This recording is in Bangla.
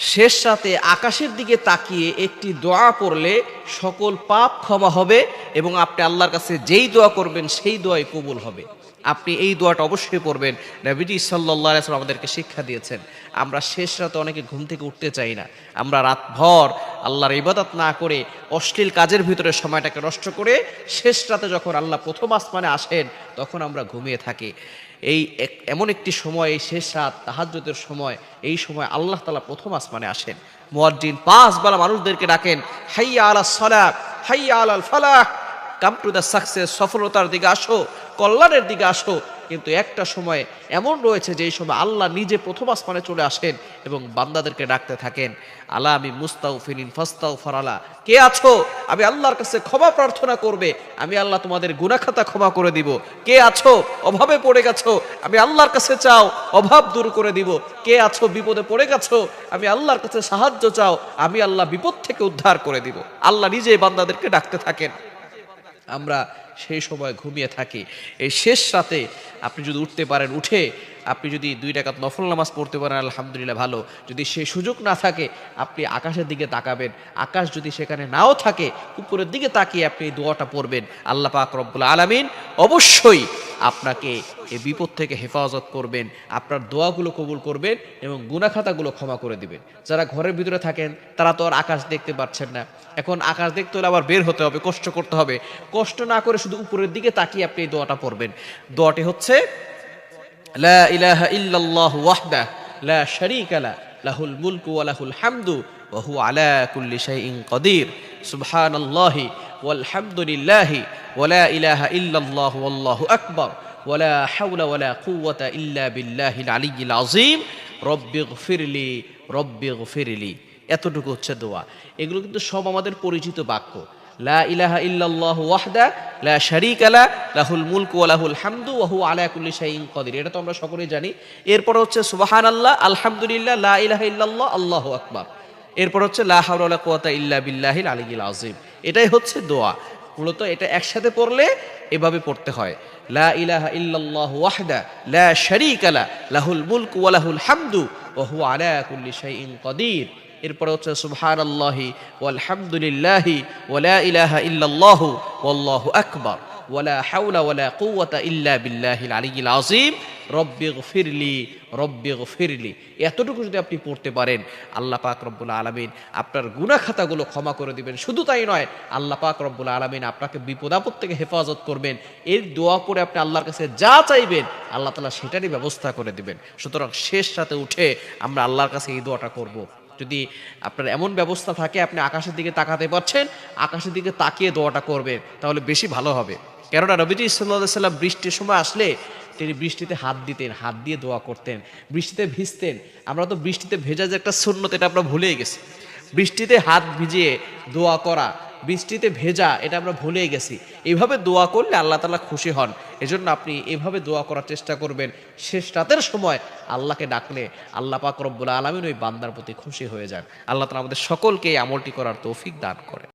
শেষ রাতে আকাশের দিকে তাকিয়ে একটি দোয়া পড়লে সকল পাপ ক্ষমা হবে এবং আপনি আল্লাহর কাছে যেই দোয়া করবেন সেই দোয়াই কবুল হবে। আপনি এই দোয়াটা অবশ্যই পড়বেন। নবীজি সাল্লাহ আসলাম আমাদেরকে শিক্ষা দিয়েছেন, আমরা শেষ রাতে অনেকে ঘুম থেকে উঠতে চাই না। আমরা রাতভর আল্লাহর ইবাদত না করে অশ্লীল কাজের ভিতরে সময়টাকে নষ্ট করে শেষ রাতে যখন আল্লাহ প্রথম আসমানে আসেন, তখন আমরা ঘুমিয়ে থাকি। এই এমন একটি সময়, এই শেষ রাত তাহাজ্যতের সময়, এই সময় আল্লাহ তালা প্রথম আসমানে আসেন। মুয়াজ্জিন পাঁচ বেলা মানুষদেরকে ডাকেন, হাইয়া আলা সলাহ, হাইয়া আলাল ফালাহ, কাম টু দ্য সাকসেস, সফলতার দিকে আসো, কল্যাণের দিকে আসো। কিন্তু একটা সময় এমন রয়েছে যে এই সময় আল্লাহ নিজে প্রথম আসমানে চলে আসেন এবং বান্দাদেরকে ডাকতে থাকেন আল্লাহ আমি মুস্তাউ ফিনিন ফাস্তাউ ফারালা কে আছো? আমি আল্লাহর কাছে ক্ষমা প্রার্থনা করবে, আমি আল্লাহ তোমাদের গুনাখাতা ক্ষমা করে দিব। কে আছো? অভাবে পড়ে গেছো, আমি আল্লাহর কাছে চাও, অভাব দূর করে দিব। কে আছো? বিপদে পড়ে গেছো, আমি আল্লাহর কাছে সাহায্য চাও, আমি আল্লাহ বিপদ থেকে উদ্ধার করে দিব। আল্লাহ নিজে বান্দাদেরকে ডাকতে থাকেন। আমরা সেই সময় ঘুমিয়ে থাকি। এই শেষ রাতে আপনি যদি উঠতে পারেন উঠে আপনি যদি দুই টাকাত নফল নামাজ পড়তে পারেন, আলহামদুলিল্লাহ, ভালো। যদি সে সুযোগ না থাকে, আপনি আকাশের দিকে তাকাবেন। আকাশ যদি সেখানে নাও থাকে, উপরের দিকে তাকিয়ে আপনি এই দোয়াটা পড়বেন। আল্লাহ পাক রব্বুল আলামিন অবশ্যই আপনাকে এই বিপদ থেকে হেফাজত করবেন, আপনার দোয়াগুলো কবুল করবেন এবং গুনাখাতাগুলো ক্ষমা করে দিবেন। যারা ঘরের ভিতরে থাকেন, তারা তো আর আকাশ দেখতে পাচ্ছেন না। এখন আকাশ দেখতে হলে আবার বের হতে হবে, কষ্ট করতে হবে। কষ্ট না করে শুধু উপরের দিকে তাকিয়ে আপনি এই দোয়াটা পড়বেন। দোয়াটি হচ্ছে লা ইলাহা ইল্লাল্লাহ ওয়াহদা লা শারীকা লা, লাহুল মুলকু ওয়া লাহুল হামদু, ওয়া হুয়া আলা কুল্লি শাইইন কাদির। সুবহানাল্লাহি ওয়াল হামদুলিল্লাহি ওয়া লা ইলাহা ইল্লাল্লাহ ওয়াল্লাহু আকবার, ওয়া লা হাওলা ওয়া লা কুওয়াতা ইল্লা বিল্লাহিল আলিয়্যিল আযীম। রব্বিগফিরলি রব্বিগফিরলি এতটুকু হচ্ছে দোয়া। এগুলো কিন্তু সব আমাদের পরিচিত বাক্য। লা ইলাহা ইল্লাল্লাহু ওয়াহদা, লা শারীকা লা, লাহুল মুলকু ওয়া লাহুল আলা কুল্লি শাইইন এটা তো আমরা সকলেই জানি। এরপর হচ্ছে সুবহানাল্লাহ, আলহামদুলিল্লাহ, লা ইলাহা ইল্লাল্লাহ, আল্লাহু আকবার। এরপর হচ্ছে লা হাওলা ওয়ালা কুওয়াতা ইল্লা বিল্লাহিল আলিয়্যিল আযীম। এটাই হচ্ছে দোয়া। মূলত এটা একসাথে পড়লে এভাবে পড়তে হয়। লা ইলাহা ইল্লাল্লাহ ওয়াহদা, লা শারীকা লা, লাহুল মুলকু ওয়া লাহুল হামদু ওয়া হুয়া আলা কুল্লি শাইইন কাদির। এরপরে হচ্ছে সুবহান আল্লাহি ওয়ালহামদুলিল্লাহি ওয়ালা ইলাহা ইল্লাল্লাহু ওয়াল্লাহু আকবার ওয়ালা হাওলা ওয়ালা কুওয়াতা ইল্লা বিল্লাহিল আলিয়্যিল আযীম। রব্বিগফিরলি রব্বিগফিরলি এতটুকু যদি আপনি পড়তে পারেন, আল্লাহ পাক রব্বুল আলামিন আপনার গুনাহ খাতাগুলো ক্ষমা করে দিবেন। শুধু তাই নয়, আল্লাহ পাক রব্বুল আলামিন আপনাকে বিপদ আপদ থেকে হেফাজত করবেন। এর দোয়া করে আপনি আল্লাহর কাছে যা চাইবেন, আল্লাহ তাআলা সেটারই ব্যবস্থা করে দিবেন। সুতরাং শেষ রাতে উঠে আমরা আল্লাহর কাছে এই দোয়াটা করব। যদি আপনার এমন ব্যবস্থা থাকে, আপনি আকাশের দিকে তাকাতে পারছেন, আকাশের দিকে তাকিয়ে দোয়াটা করবেন, তাহলে বেশি ভালো হবে। কেননা নবীজি ইসল্লা সাল্লাম বৃষ্টির সময় আসলে তিনি বৃষ্টিতে হাত দিতেন, হাত দিয়ে দোয়া করতেন, বৃষ্টিতে ভিজতেন। আমরা তো বৃষ্টিতে ভেজা যে একটা শূন্যত এটা আমরা ভুলেই গেছি। বৃষ্টিতে হাত ভিজিয়ে দোয়া করা বৃষ্টিতে ভেজা, এটা আমরা ভুলে গেছি। এভাবে দোয়া করলে আল্লাহ তালা খুশি হন। এজন্য আপনি এভাবে দোয়া করার চেষ্টা করবেন। শেষ রাতের সময় আল্লাহকে ডাকলে আল্লাহ পাক রব্বুল আলমিন ওই বান্দার প্রতি খুশি হয়ে যান। আল্লাহ তালা আমাদের সকলকে এই আমলটি করার তৌফিক দান করে